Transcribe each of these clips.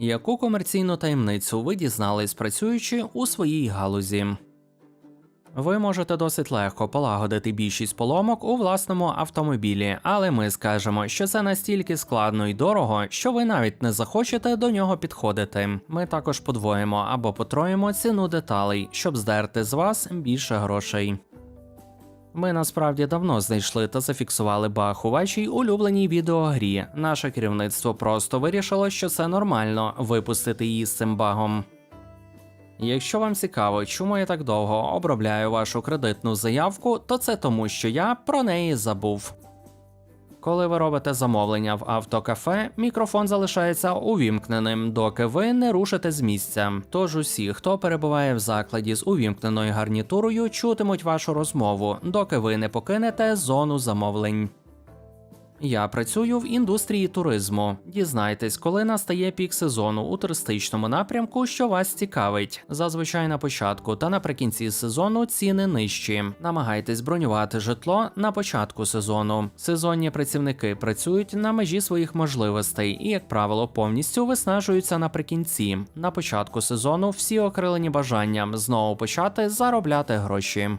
Яку комерційну таємницю ви дізнались, працюючи у своїй галузі? Ви можете досить легко полагодити більшість поломок у власному автомобілі, але ми скажемо, що це настільки складно і дорого, що ви навіть не захочете до нього підходити. Ми також подвоїмо або потроїмо ціну деталей, щоб здерти з вас більше грошей. Ми насправді давно знайшли та зафіксували баг у вашій улюбленій відеогрі. Наше керівництво просто вирішило, що це нормально випустити її з цим багом. Якщо вам цікаво, чому я так довго обробляю вашу кредитну заявку, то це тому, що я про неї забув. Коли ви робите замовлення в автокафе, мікрофон залишається увімкненим, доки ви не рушите з місця. Тож усі, хто перебуває в закладі з увімкненою гарнітурою, чутимуть вашу розмову, доки ви не покинете зону замовлень. Я працюю в індустрії туризму. Дізнайтесь, коли настає пік сезону у туристичному напрямку, що вас цікавить. Зазвичай на початку та наприкінці сезону ціни нижчі. Намагайтесь бронювати житло на початку сезону. Сезонні працівники працюють на межі своїх можливостей і, як правило, повністю виснажуються наприкінці. На початку сезону всі окрилені бажанням знову почати заробляти гроші.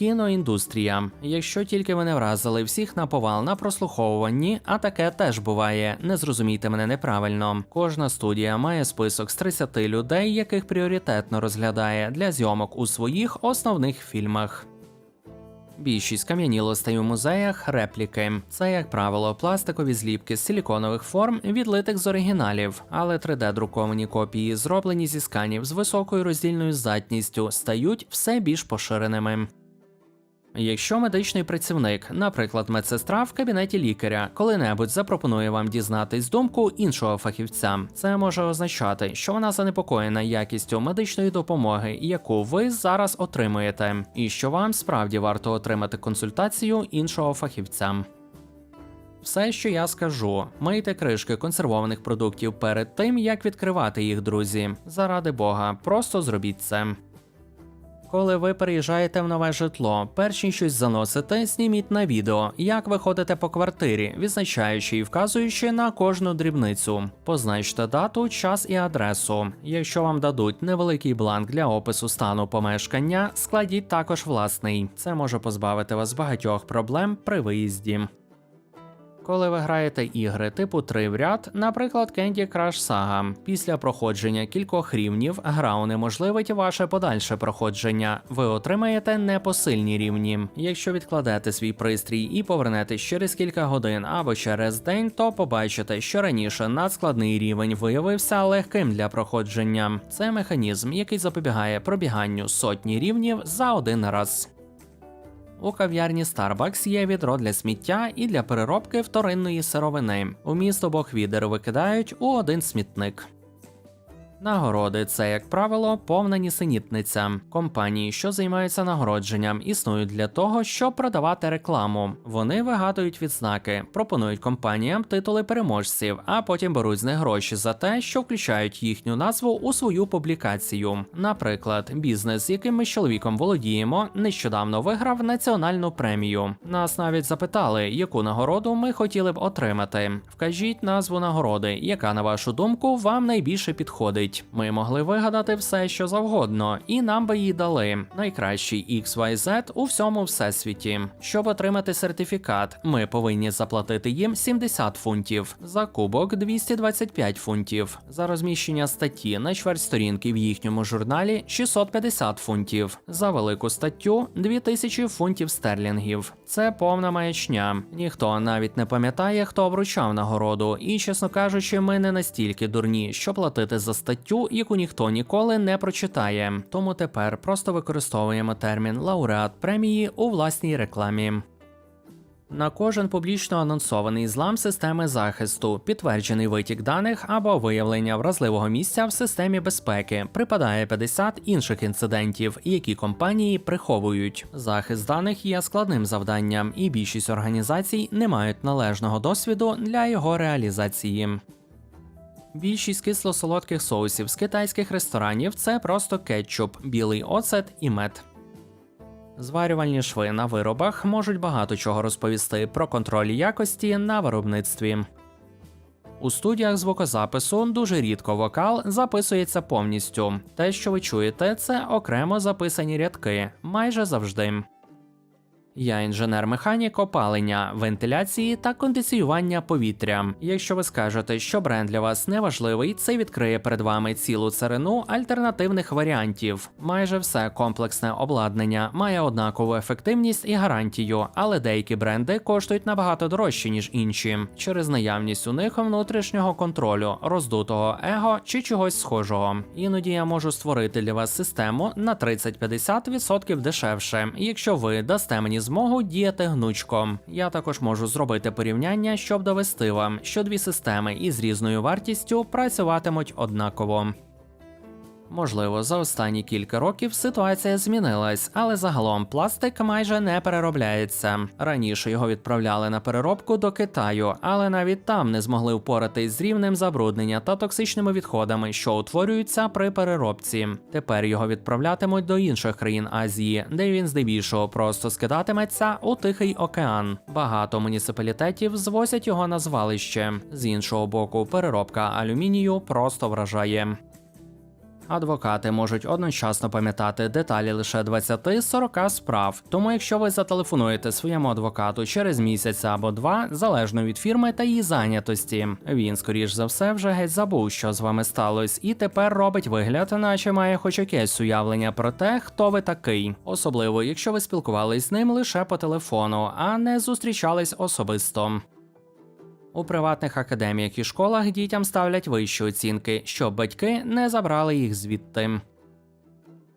Кіноіндустрія. Якщо тільки ви не вразили всіх на повал на прослуховуванні, а таке теж буває. Не зрозумійте мене неправильно. Кожна студія має список з 30 людей, яких пріоритетно розглядає для зйомок у своїх основних фільмах. Більшість кам'янілостей у музеях репліки. Це, як правило, пластикові зліпки з силіконових форм, відлитих з оригіналів, але 3D-друковані копії, зроблені зі сканів з високою роздільною здатністю, стають все більш поширеними. Якщо медичний працівник, наприклад, медсестра в кабінеті лікаря, коли-небудь запропонує вам дізнатись думку іншого фахівця, це може означати, що вона занепокоєна якістю медичної допомоги, яку ви зараз отримуєте, і що вам справді варто отримати консультацію іншого фахівця. Все, що я скажу, мийте кришки консервованих продуктів перед тим, як відкривати їх, друзі. Заради Бога, просто зробіть це. Коли ви переїжджаєте в нове житло, перш ніж щось заносите, зніміть на відео, як ви ходите по квартирі, відзначаючи і вказуючи на кожну дрібницю. Позначте дату, час і адресу. Якщо вам дадуть невеликий бланк для опису стану помешкання, складіть також власний. Це може позбавити вас багатьох проблем при виїзді. Коли ви граєте ігри типу 3 в ряд, наприклад, Candy Crush Saga, після проходження кількох рівнів гра унеможливить ваше подальше проходження. Ви отримаєте непосильні рівні. Якщо відкладете свій пристрій і повернетесь через кілька годин або через день, то побачите, що раніше надскладний рівень виявився легким для проходження. Це механізм, який запобігає пробіганню сотні рівнів за один раз. У кав'ярні Starbucks є відро для сміття і для переробки вторинної сировини. У місто обох відер викидають у один смітник. Нагороди це, як правило, повна нісенітниця. Компанії, що займаються нагородженням, існують для того, щоб продавати рекламу. Вони вигадують відзнаки, пропонують компаніям титули переможців, а потім беруть з них гроші за те, що включають їхню назву у свою публікацію. Наприклад, бізнес, яким ми з чоловіком володіємо, нещодавно виграв національну премію. Нас навіть запитали, яку нагороду ми хотіли б отримати. Вкажіть назву нагороди, яка на вашу думку вам найбільше підходить. Ми могли вигадати все, що завгодно, і нам би її дали. Найкращий XYZ у всьому всесвіті. Щоб отримати сертифікат, ми повинні заплатити їм 70 фунтів, за кубок 225 фунтів, за розміщення статті на чверть сторінки в їхньому журналі 650 фунтів, за велику статтю 2000 фунтів стерлінгів. Це повна маячня. Ніхто навіть не пам'ятає, хто вручав нагороду, і, чесно кажучи, ми не настільки дурні, що платити за статтю статтю, яку ніхто ніколи не прочитає. Тому тепер просто використовуємо термін лауреат премії у власній рекламі. На кожен публічно анонсований злам системи захисту, підтверджений витік даних або виявлення вразливого місця в системі безпеки припадає 50 інших інцидентів, які компанії приховують. Захист даних є складним завданням, і більшість організацій не мають належного досвіду для його реалізації. Більшість кисло-солодких соусів з китайських ресторанів це просто кетчуп, білий оцет і мед. Зварювальні шви на виробах можуть багато чого розповісти про контроль якості на виробництві. У студіях звукозапису дуже рідко вокал записується повністю. Те, що ви чуєте, це окремо записані рядки, майже завжди. Я інженер-механік опалення, вентиляції та кондиціювання повітря. Якщо ви скажете, що бренд для вас не важливий, це відкриє перед вами цілу царину альтернативних варіантів. Майже все комплексне обладнання має однакову ефективність і гарантію, але деякі бренди коштують набагато дорожче, ніж інші, через наявність у них внутрішнього контролю, роздутого его чи чогось схожого. Іноді я можу створити для вас систему на 30-50% дешевше, якщо ви дасте мені змогу діяти гнучко. Я також можу зробити порівняння, щоб довести вам, що дві системи із різною вартістю працюватимуть однаково. Можливо, за останні кілька років ситуація змінилась, але загалом пластик майже не переробляється. Раніше його відправляли на переробку до Китаю, але навіть там не змогли впоратись з рівнем забруднення та токсичними відходами, що утворюються при переробці. Тепер його відправлятимуть до інших країн Азії, де він здебільшого просто скидатиметься у Тихий океан. Багато муніципалітетів звозять його на звалище. З іншого боку, переробка алюмінію просто вражає. Адвокати можуть одночасно пам'ятати деталі лише 20-40 справ. Тому, якщо ви зателефонуєте своєму адвокату через місяць або два, залежно від фірми та її зайнятості, він, скоріш за все, вже геть забув, що з вами сталося, і тепер робить вигляд, наче має хоч якесь уявлення про те, хто ви такий. Особливо, якщо ви спілкувались з ним лише по телефону, а не зустрічались особисто. У приватних академіях і школах дітям ставлять вищі оцінки, щоб батьки не забрали їх звідти.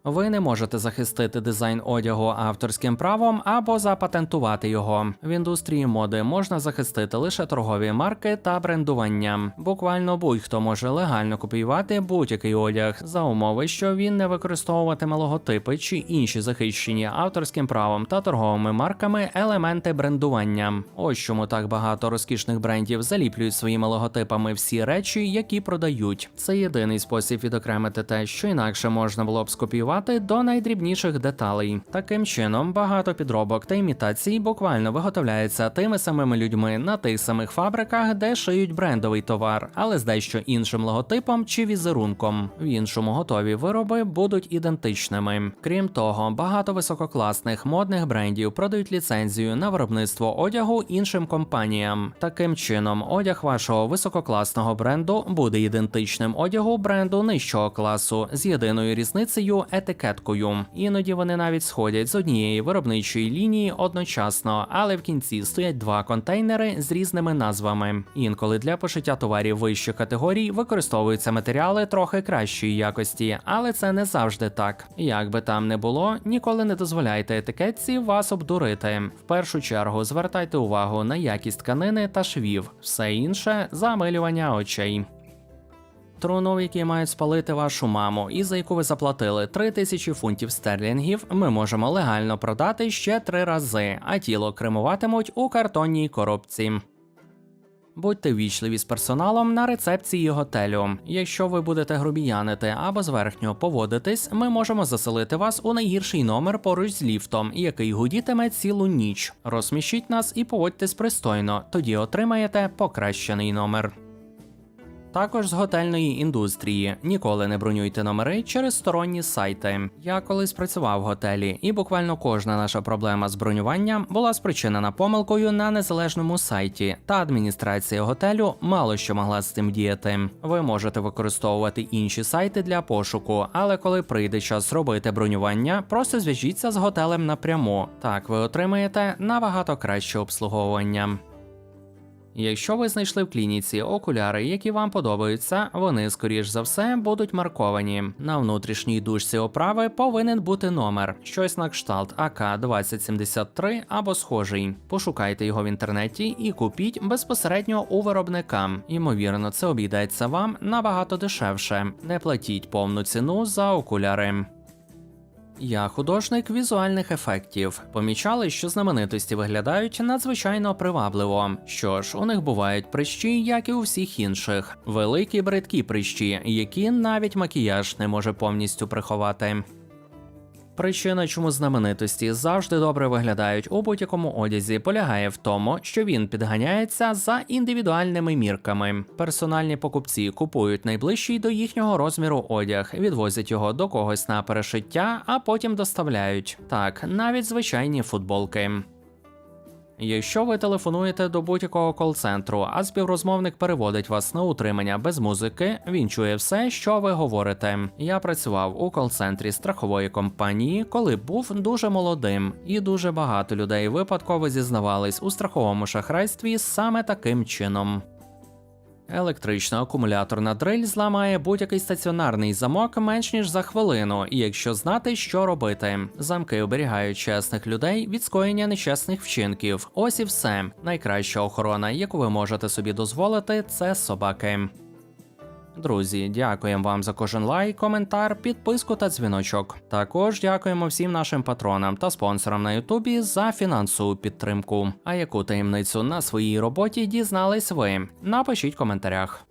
Ви не можете захистити дизайн одягу авторським правом або запатентувати його. В індустрії моди можна захистити лише торгові марки та брендування. Буквально будь-хто може легально копіювати будь-який одяг за умови, що він не використовуватиме логотипи чи інші захищені авторським правом та торговими марками елементи брендування. Ось чому так багато розкішних брендів заліплюють своїми логотипами всі речі, які продають. Це єдиний спосіб відокремити те, що інакше можна було б скопіювати до найдрібніших деталей. Таким чином, багато підробок та імітацій буквально виготовляється тими самими людьми на тих самих фабриках, де шиють брендовий товар, але з дещо іншим логотипом чи візерунком. В іншому готові вироби будуть ідентичними. Крім того, багато висококласних модних брендів продають ліцензію на виробництво одягу іншим компаніям. Таким чином, одяг вашого висококласного бренду буде ідентичним одягу бренду нижчого класу з єдиною різницею етикеткою. Іноді вони навіть сходять з однієї виробничої лінії одночасно, але в кінці стоять два контейнери з різними назвами. Інколи для пошиття товарів вищих категорій використовуються матеріали трохи кращої якості, але це не завжди так. Як би там не було, ніколи не дозволяйте етикетці вас обдурити. В першу чергу звертайте увагу на якість тканини та швів, все інше замилювання очей. Труну, в якій мають спалити вашу маму, і за яку ви заплатили 3 тисячі фунтів стерлінгів, ми можемо легально продати ще три рази, а тіло кремуватимуть у картонній коробці. Будьте вічливі з персоналом на рецепції готелю. Якщо ви будете грубіянити або зверхньо поводитись, ми можемо заселити вас у найгірший номер поруч з ліфтом, який гудітиме цілу ніч. Розміщіть нас і поводьтесь пристойно, тоді отримаєте покращений номер. Також з готельної індустрії ніколи не бронюйте номери через сторонні сайти. Я колись працював в готелі, і буквально кожна наша проблема з бронюванням була спричинена помилкою на незалежному сайті, та адміністрація готелю мало що могла з цим діяти. Ви можете використовувати інші сайти для пошуку, але коли прийде час робити бронювання, просто зв'яжіться з готелем напряму. Так ви отримаєте набагато краще обслуговування. Якщо ви знайшли в клініці окуляри, які вам подобаються, вони, скоріш за все, будуть марковані. На внутрішній дужці оправи повинен бути номер, щось на кшталт АК 2073 або схожий. Пошукайте його в інтернеті і купіть безпосередньо у виробника. Ймовірно, це обійдеться вам набагато дешевше. Не платіть повну ціну за окуляри. Я художник візуальних ефектів. Помічали, що знаменитості виглядають надзвичайно привабливо. Що ж, у них бувають прищі, як і у всіх інших. Великі бридкі прищі, які навіть макіяж не може повністю приховати. Причина, чому знаменитості завжди добре виглядають у будь-якому одязі, полягає в тому, що він підганяється за індивідуальними мірками. Персональні покупці купують найближчий до їхнього розміру одяг, відвозять його до когось на перешиття, а потім доставляють. Так, навіть звичайні футболки. Якщо ви телефонуєте до будь-якого кол-центру, а співрозмовник переводить вас на утримання без музики, він чує все, що ви говорите. Я працював у кол-центрі страхової компанії, коли був дуже молодим, і дуже багато людей випадково зізнавались у страховому шахрайстві саме таким чином. Електрична акумуляторна дриль зламає будь-який стаціонарний замок менш ніж за хвилину, і якщо знати, що робити. Замки оберігають чесних людей від скоєння нечесних вчинків. Ось і все. Найкраща охорона, яку ви можете собі дозволити, це собаки. Друзі, дякуємо вам за кожен лайк, коментар, підписку та дзвіночок. Також дякуємо всім нашим патронам та спонсорам на Ютубі за фінансову підтримку. А яку таємницю на своїй роботі дізнались ви? Напишіть в коментарях.